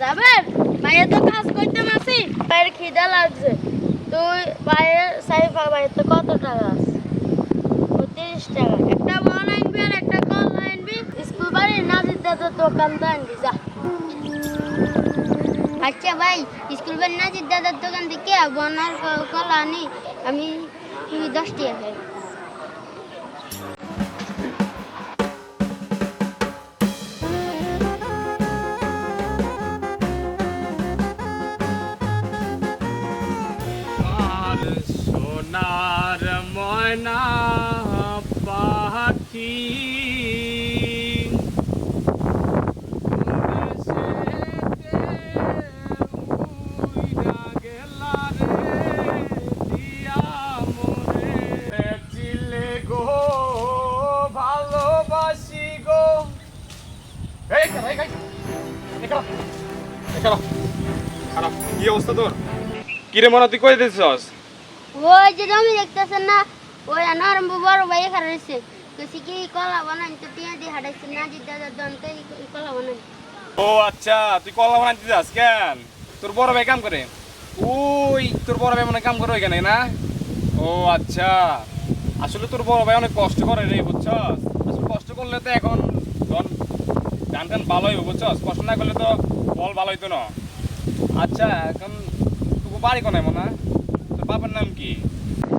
যাবেন? ভাইয়ের তো কাজ করতে মাসি। ভাইয়ের খিদা লাগছে। তুই ভাইয়ের সাইফা ভাইয়ের তো কত টাকা আছে? তিরিশ টাকা। একটা বন আনবি আর একটা কল আনবি। স্কুল বাড়ি না দিতে তো দোকান আনবি, যা। আচ্ছা ভাই, স্কুল বের না দাদার দোকান থেকে বনার কলা আনি, আমি তুমি দশ টাকা সোনার ময়না পাখি অবস্থা তোর? কিরে মনে তুই কই দিছস? ওই যে জমি দেখতেছেন না ওই নরম বড় ভাই এখানে রয়েছে। কইছি কি কলা বানাই তো টিয়া দিয়ে হাঁটাইছি না যে দাদার দোকানকে কলা বানাই। ও আচ্ছা তুই কলা বানাইতে যাস কেন? তোর বড় ভাই কাম করে? ওই তোর বড় ভাই মনে কাম করে ওইখানে না? ও আচ্ছা। আসলে তোর বড় ভাই অনেক কষ্ট করে রে বুঝছস? আসলে কষ্ট করলে তো এখন ধন ধান টান ভালো হইব বুঝছস? কষ্ট না করলে তো ফল ভালো হইতো না। আচ্ছা এখন তোকে বাড়ি কোনায় মনে হয়? তোর বাবার নাম কি?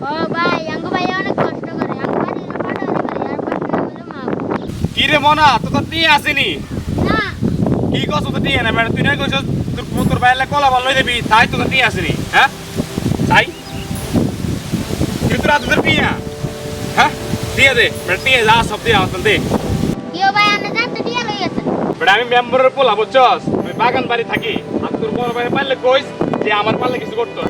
ও ভাই আঙ্গু ভাই অনেক কষ্ট করে। আঙ্গু বাড়ি ফাটারে বাড়ি আর পাশে না হলে মা কি রে মনা তো তোর নিয়ে আসেনি। না। কি কস তো দিয়ে না ম্যাডাম তুই না কইছস তোর তোর বাইরে কলা ভালো হয়ে যাবি তাই তো দিয়ে আসেনি হ্যাঁ? তাই? কিন্তু রাত তোর নিয়ে। হ্যাঁ? দিয়ে দে ম্যাডাম দিয়ে যা সব দিয়ে আসল দে। কেউ ভাই আনে জানতে টিয়া লই গেছে ম্যাডাম আমি মেম্বারের পোলা বুঝছস? আমি বাগান বাড়ি থাকি, আর তোর বড় ভাই পারলে কইস যে আমার পারলে কিছু করতো।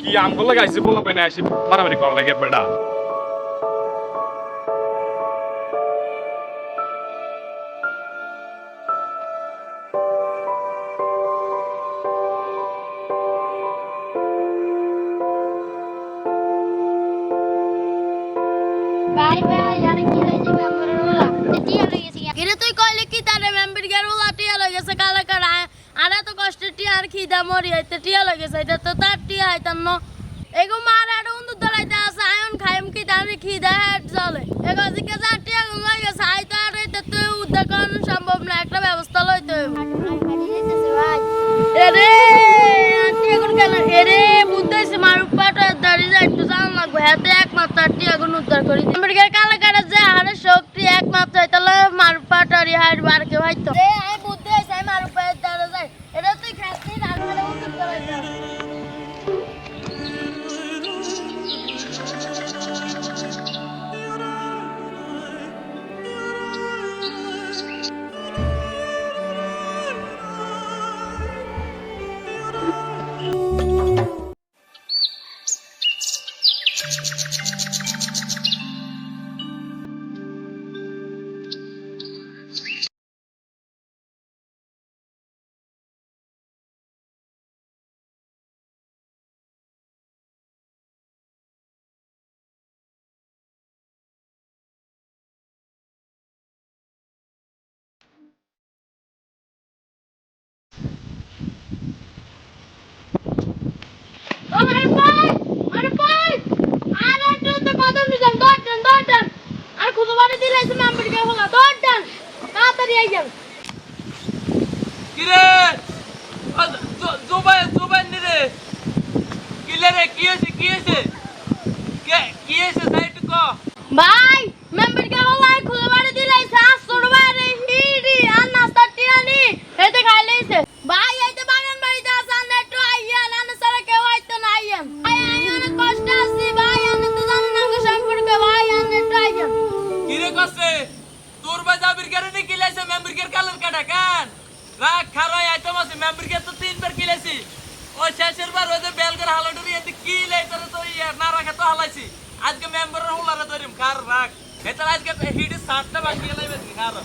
কি আমগুলো গাইছে বলা পাই না আসি মারামারি করা লাগে বেটা। ভাই ভাই আর কইলে কি তারে মেম্বার গের বলা টিয়া লই গেছে কালা কাড়া আর এত কষ্ট টিয়া আর খিদা, মরি হইতে টিয়া লই গেছে এটা তো তার টিয়া হইতাম ন। এগো মার আর উন্দু দলাইতে আছে, আয়ন খাইম কি তারে খিদা হেড চলে এগো জিকে যা টিয়া গুলো লই গেছে আই তো আর হইতে তুই উদ্ধার করানো সম্ভব না, একটা ব্যবস্থা লইতে হইব। এরে, আন্টি এখন কেন? এরে বুঝতে হয়েছে মার উপাটা দাঁড়িয়ে একটু জান লাগবে, হাতে একমাত্র আন্টি এখন উদ্ধার করি। কালা Right. আমেরিকা হলা দৌড়ান তাড়াতাড়ি আইজান কিরে? জোবাই জোবাই নি রে। কিলে রে কি হয়েছে কি হয়েছে? কি হয়েছে সাইড ক। ভাই! আইটেম আছে মেম্বার কে তো তিনবার কিলাইছি ওই শেষের বার ওই যে বেলগের হালাডুরি এতে কি লাই তোর তো ইয়া না রাখা তো হালাইছি। আজকে মেম্বারের হুলারে ধরিম খার রাখ এতার আজকে হিডি সাতটা বাকি গেলাই বেশি খারো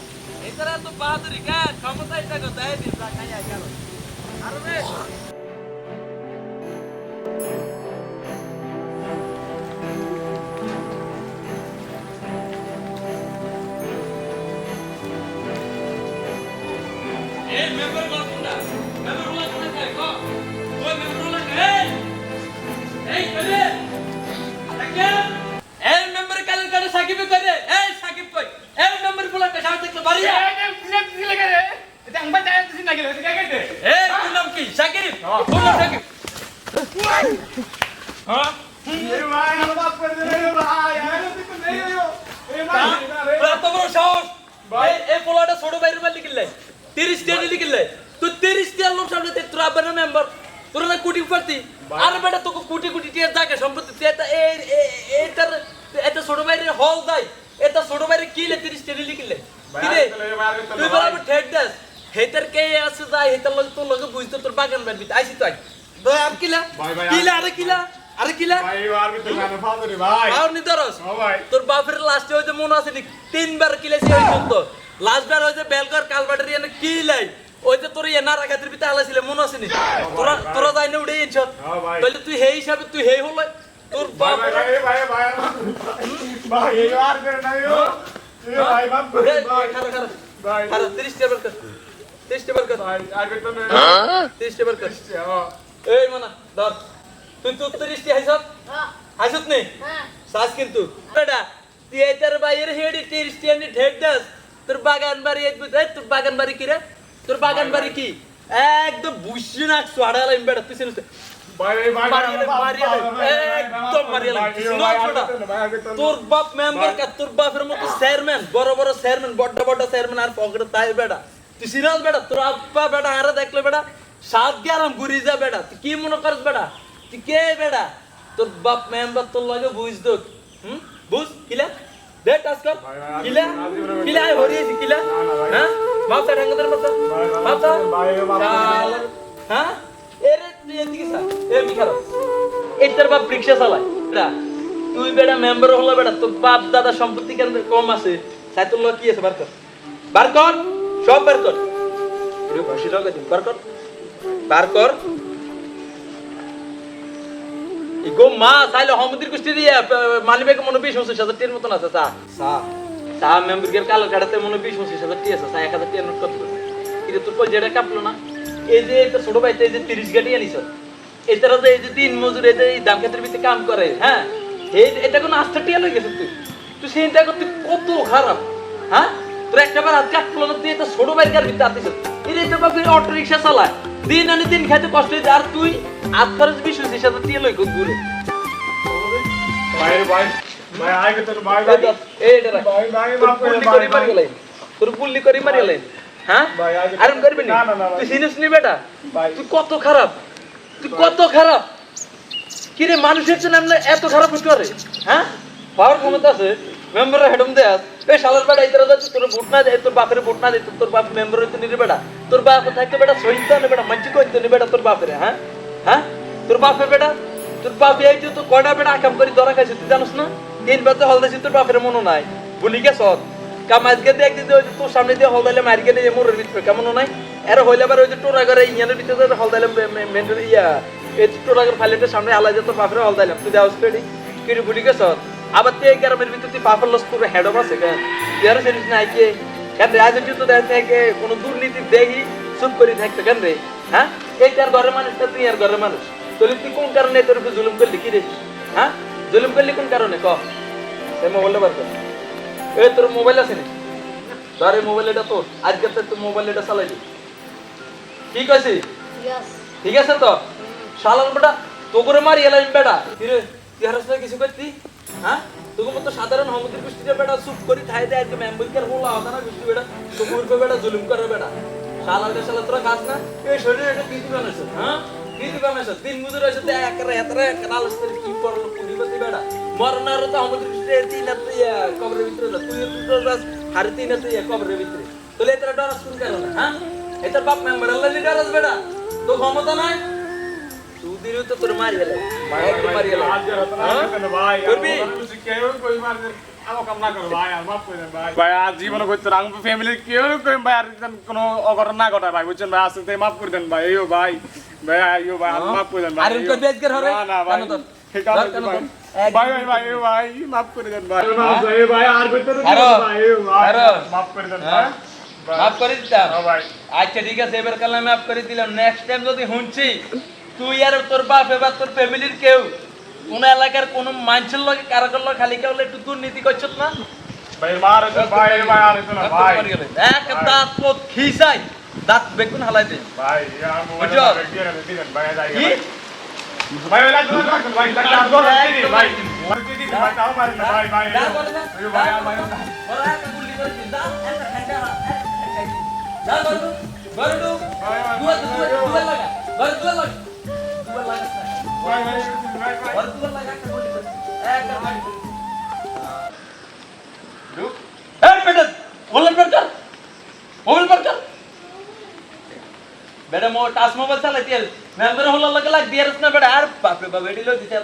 এতার এত বাহাদুরি কেন ক্ষমতা এটা কথা এই দিন খাই আই গেল। আর রে। ছোট বাইরে মারলি কিনলে তিরিশ কিনলে তুই তিরিশ লোক সামনে তোর আব্বার মেম্বার তোর না কোটি পারতি আর বেটা তোকে কোটি কোটি টিয়ার জায়গা সম্পত্তি এটা এই এই- এটা ছোট বাইরে হল দাই এটা ছোট বাইরে কিলে তিরিশ নিলি কিনলে? কিরে? তুই বরাবর ঠেট দাস। হেতার কে আছে যাই হেতার লগে তোর লগে বুঝতে তোর বাগান বাড়বি। আইসি আর কিলা? ভাই, ভাই, কিলা আরে কিলা? আরে কিলা? আর নিদরস তোর বাপের লাস্টে হইতে মনে আছে নি তিনবার কিলেছি পর্যন্ত লাস্টবার হইতে বেলগর কালবাটের এনে কিলাই। ওই যে তোর এনা রাখাতের ভিতরে আলাছিল মনে আছে নি? তোরা তোরা যাই না উড়ে ইনছত হ্যাঁ ভাই। তাহলে তুই হেই হিসাবে তুই হেই হলো তোর বাপ খারা খারা। খারা তিরিশ টেবার কর। তিরিশ টেবার কর। তিরিশ টেবার কর এই মানা ধর। তুই তো তিরিশ টি হাইছত হাইছত নেই হ্যাঁ। শ্বাস কিন্তু। বেটা তুই এটার বাইরে হেডি তিরিশ টি আনি ঠেক দাস। তোর বাগান বাড়ি এই তোর বাগান বাড়ি কি রে? তোর বাগান বাড়ি কি একদম বুঝছি না তুই চিনিস তো? তোর বাপ মেম্বার কা তোর বাপের মতো চেয়ারম্যান বড় বড় চেয়ারম্যান বড় বড় চেয়ারম্যান আর পকেটে তাই বেটা তুই সিরিয়াস বেটা তোর আব্বা বেটা আরে দেখলে বেটা সাত গেলাম ঘুরি যা বেটা তুই কি মনে করিস বেটা তুই কে বেটা তোর বাপ মেম্বার তোর লাগে বুঝ দোক হুম বুঝ কিলা দে টাস কিলা কিলা হরিয়েছি কিলা হ্যাঁ শালার, হ্যাঁ? তুই মেম্বার হলো তোর বাপ দাদা সম্পত্তি কেন কম আছে? কি আছে? বার কর। বার কর। সব বার কর। দিন। বার কর। বার কর। ইগো মা তাইলে হমদির কুস্তি দিয়ে মালিবেকে মনে বিশ হাজার মতন আছে চা। চা মেম্বারগের কালো কাটাতে মনে বিশ, পঁচিশ হাজার টি আছে এক হাজার টিয়ার নোট কত কিন্তু তোর যেটা কাঁপলো না। এই যে এটা ছোট ভাইতে এই যে তিরিশ গাড়ি আনিস, এটারা যে এই যে দিন মজুর এই যে দাম ক্ষেত্রের ভিতরে কাম করে হ্যাঁ? এই এটা কোনো আস্থা টিয়া লেগে তুই? তুই চিন্তা করতে কত খারাপ হ্যাঁ? তোর একটা বার হাত কাটলো না তুই এটা ছোট বাইকার ভিতরে আতিস যে এটা বাপের অটো রিক্সা চালায়, দিন আনি দিন খাইতে কষ্ট হয়েছে আর তুই আট খরচ বিশ, পঁচিশ হাজার টিয়া লই ঘুরে এইটা রাখ তোর পুল্লি করে মারি করে হ্যাঁ? আরাম করবি না। তুই নি বেটা? তুই কত খারাপ? তুই কত খারাপ? কি রে মানুষের এত খারাপ হতে হ্যাঁ? পাওয়ার ক্ষমতা আছে মেম্বার হেডম দে আস এই শালার বেটা ইতরা যাচ্ছে তোর ভোট না দেয় তোর বাপের ভোট না দেয় তোর বাপ মেম্বার হইতে নিরে বেটা। তোর বাপ থাকতে বেটা সহিত না বেটা মঞ্চি কইতে নি বেটা তোর বাপের হ্যাঁ? হ্যাঁ? তোর বাপের বেটা তোর বাপ এই তো কয়টা বেটা আকাম করে ধরা খাইছে তুই জানিস না? তিন বাজে হল দিয়েছি তোর বাপের মনে নাই। ভুলি গেছ কাম আজকে দিয়ে একদিন ওই তোর সামনে দিয়ে হল দিলে মারি গেলে মোরের ভিতরে কেমন নাই। এর হইলে আবার ওই যে টোরা করে ইয়ানের ভিতরে হল দিলে মেন্টাল ইয়া, এই টোরা করে ফাইলেটের সামনে আলাই যে তোর বাপের হল দিলাম তুই দেওয়া স্টেডি কিরি ভুলি গেছ আবার তুই গ্রামের ভিতরে তুই বাপের লস তোর হেড অফ আছে কেন তুই আর জানিস না কে। কেন রাজনীতি তো দেখ কোনো দুর্নীতি দেখি চুপ করে থাকতো কেন রে? হ্যাঁ এই তার ঘরের মানুষটা তুই আর ঘরের মানুষ তুই কোন কারণে তোর উপর জুলুম করলি কি রে? হ্যাঁ জুলুম করলি কোন কারণে ক। এই মোবাইলটা বার কর। এই তোর মোবাইল আছে নি? ধর এই মোবাইল এটা তোর। আজকে তো তুই মোবাইল এটা চালাইলি ঠিক আছে? ঠিক আছে তো? শালার বেটা। তো করে মারি এলাম বেটা। কিরে তুই হারাস কিছু করতি? হ্যাঁ? তোকে মতো সাধারণ হমতির গোষ্ঠীতে বেটা চুপ করি থাই দেয় একদম অ্যাম্বুলকার হোলা হতা না গোষ্ঠী বেটা। তো মুরবে বেটা জুলুম করে বেটা। শালার কে শালা তোরা খাস না? এই শরীরে এটা কি দিবে না হ্যাঁ? কি দিবে না দিন মজুর আছে তে একরে এতরে কাল আসতে কি করল পুনিপতি বেটা। মরনার তো গোষ্ঠীতে তিন হাত ইয়া কবরের ভিতরে যা তুই তো যাস হারে তিন হাত ইয়া কবরের ভিতরে। তোলে এতরা ডরাস কোন কারণে হ্যাঁ? এটা বাপ মেম্বার আল্লাহ নি ডরাস বেটা তো ক্ষমতা নাই? সুদিরও তো তোর মারি গেলে একদম মারি গেলে করবি? আমো কাম না করো ভাই আর জীবনে করতে আমি ফ্যামিলি কেউ ভাই আর কোনো অঘটন না ঘটায় ভাই বুঝছেন ভাই? আসতে মাফ করে দেন ভাই এইও ভাই। ভাই আইও ভাই মাফ করে দেন ভাই আর এরকম বেজগার হরে? না না ভাই ঠিক আছে কেন ভাই তোর? এক- ভাই ভাই ভাই মাফ করে দেন ভাই। ভাই ভাই আর কইতে না ভাই এইও ভাই আরও? মাফ করে দেন হ্যাঁ? ভাই। মাফ করে দিতাম। আচ্ছা ঠিক আছে এবার কালে মাফ করে দিলাম। নেক্সট টাইম যদি শুনছি তুই আর তোর বাপ এবার তোর ফ্যামিলির কেউ কোন এলাকার কোন মানুষের লগে কারকর লগে খালি কেউ একটু দুর্নীতি করছত না? ভাই মার হইতো ভাই ভাই আর না ভাই। এক দাঁত পোত খিসাই। দাঁত বেগুন হালাই দে। ভাই ভাই যাই কি ভাই ভাই লাগবে লাগবে ভাই লাগবে লাগবে ভাই ভাই দিদি ভাই তাও মারেন না ভাই ভাই দাঁত বলে না আইও ভাই আর ভাই বড় একটা গুলি করে দিন দাঁত একটা খাইটা দাঁত বড় বড় দু দুয়া দুয়া দুয়া লাগা বড় দুয়া লাগা দুয়া লাগা ভাই ভাই ভাই ভাই বড় দুয়া লাগা একটা গুলি করে একটা গুলি করে ঢুক এই বেটা মোবাইল বের কর মোবাইল বের কর বেটা মেম্বার হল লাগে লাগ দিয়ারস না বেটা আর বাপরে বাপ এডি লই দিতে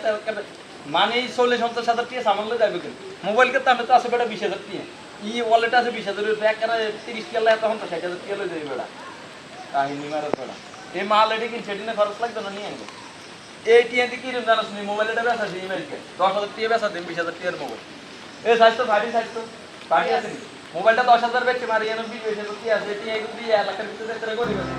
মানে চল্লিশ পঞ্চাশ হাজার টিয়া সামান লই যাবে কিন্তু। মোবাইল কে দামে তো আছে বেটা বিশ হাজার টিয়া ই ওয়ালেট আছে বিশ হাজার করে তিরিশ টিয়া লাগে তখন তো, ষাট হাজার টিয়া লই যাবে বেটা। কাহিনী মারত বেটা। এই মাল এটি কিনছে, এটি খরচ লাগতো না, নিয়ে আনব। এই টিয়া দিয়ে কিরম জানাস নি মোবাইল এটা বেচা দিই আমেরিকা দশ হাজার টিয়া বেচা দিন বিশ হাজার টিয়ার মোবাইল এ স্বাস্থ্য ভারী স্বাস্থ্য ভারী আছে নি? মোবাইলটা দশ হাজার বেচে মারি, এনে বিশ হাজার টিয়া আছে টিয়া দিয়ে এলাকার ভিতরে করে গরিব আছে